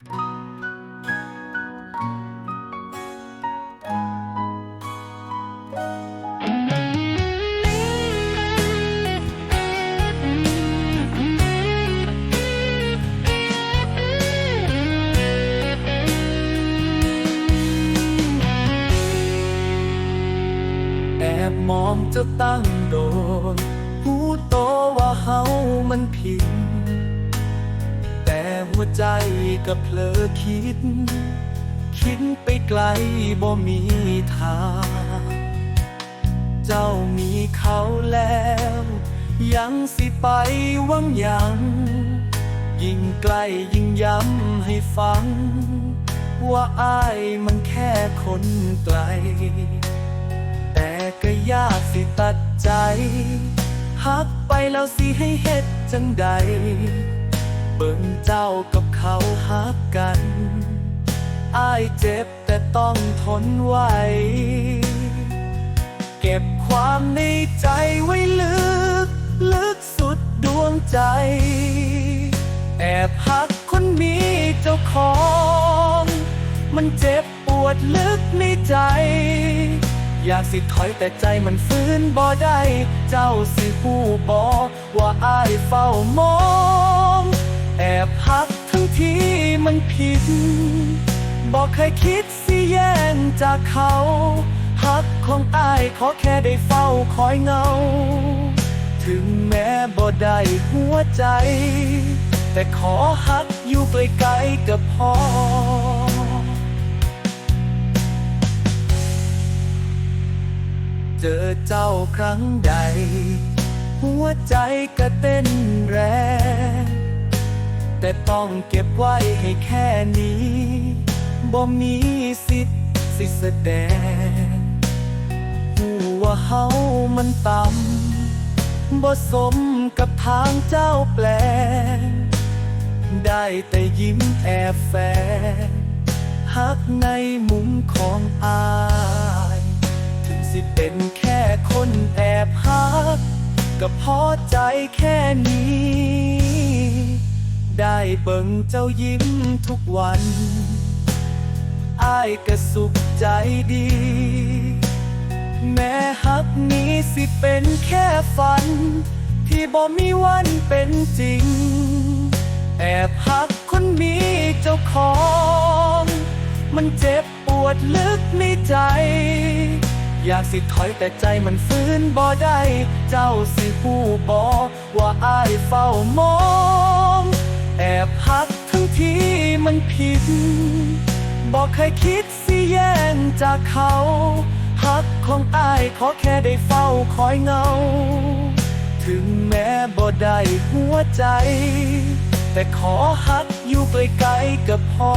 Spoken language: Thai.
แอบมองเจ้าตั้งโดน วใจก็เผลอคิด คิดไปไกลบ่มีทาง เจ้ามีเขาแล้ว ยังสิไปหวังยัง ยิ่งใกล้ยิ่งย้ำให้ฟัง ว่าอ้ายมันแค่คนไกล แต่ก็ยากสิตัดใจหักไปแล้วสิให้เฮ็ดจังใด เบิ่งเจ้ากับเขาหักกันอ้ายเจ็บแต่ต้องทนไหวเก็บความในใจไว้ลึก ลึกสุดดวงใจ แอบหักคนมีเจ้าของ มันเจ็บปวดลึกในใจ อยากสิถอยแต่ใจมันฟื้นบ่ได้ เจ้าสิผู้บอกว่าอ้ายเฝ้ามอง แอบหักทั้งที่มันผิด บอกเคยคิดสิแย่งจากเขาหักของอ้ายขอแค่ได้เฝ้าคอยเงา ถึงแม้บ่ได้หัวใจ แต่ขอหักอยู่ไกลๆก็พอเจอเจ้าครั้งใด หัวใจก็เต้นแรง ต่ต้องเก็บไว้ให้แค่นี้บ่มีสิทธิ์สิแสดงหูว่าเฮามันต่ำบ่สมกับทางเจ้าแปลง ได้แต่ยิ้มแอบแฝงหักในมุมของอาย ถึงสิเป็นแค่คนแอบหัก ก็พอใจแค่นี้ เบิ่งเจ้ายิ้มทุกวันอายก็สุขใจดี แม้หักนี้สิเป็นแค่ฝัน ที่บ่มีวันเป็นจริง แอบหักคนมีเจ้าของ มันเจ็บปวดลึกในใจ อยากสิถอยแต่ใจมันฟื้นบ่ได้ เจ้าสิผู้บอกว่าอ้ายเฝ้ามอง แอบหักทั้งที่มันผิด บอกเคยคิดสิแย่งจากเขาหักของอ้ายขอแค่ได้เฝ้าคอยเงา ถึงแม้บ่ได้หัวใจ แต่ขอหักอยู่ไกลๆกับพอ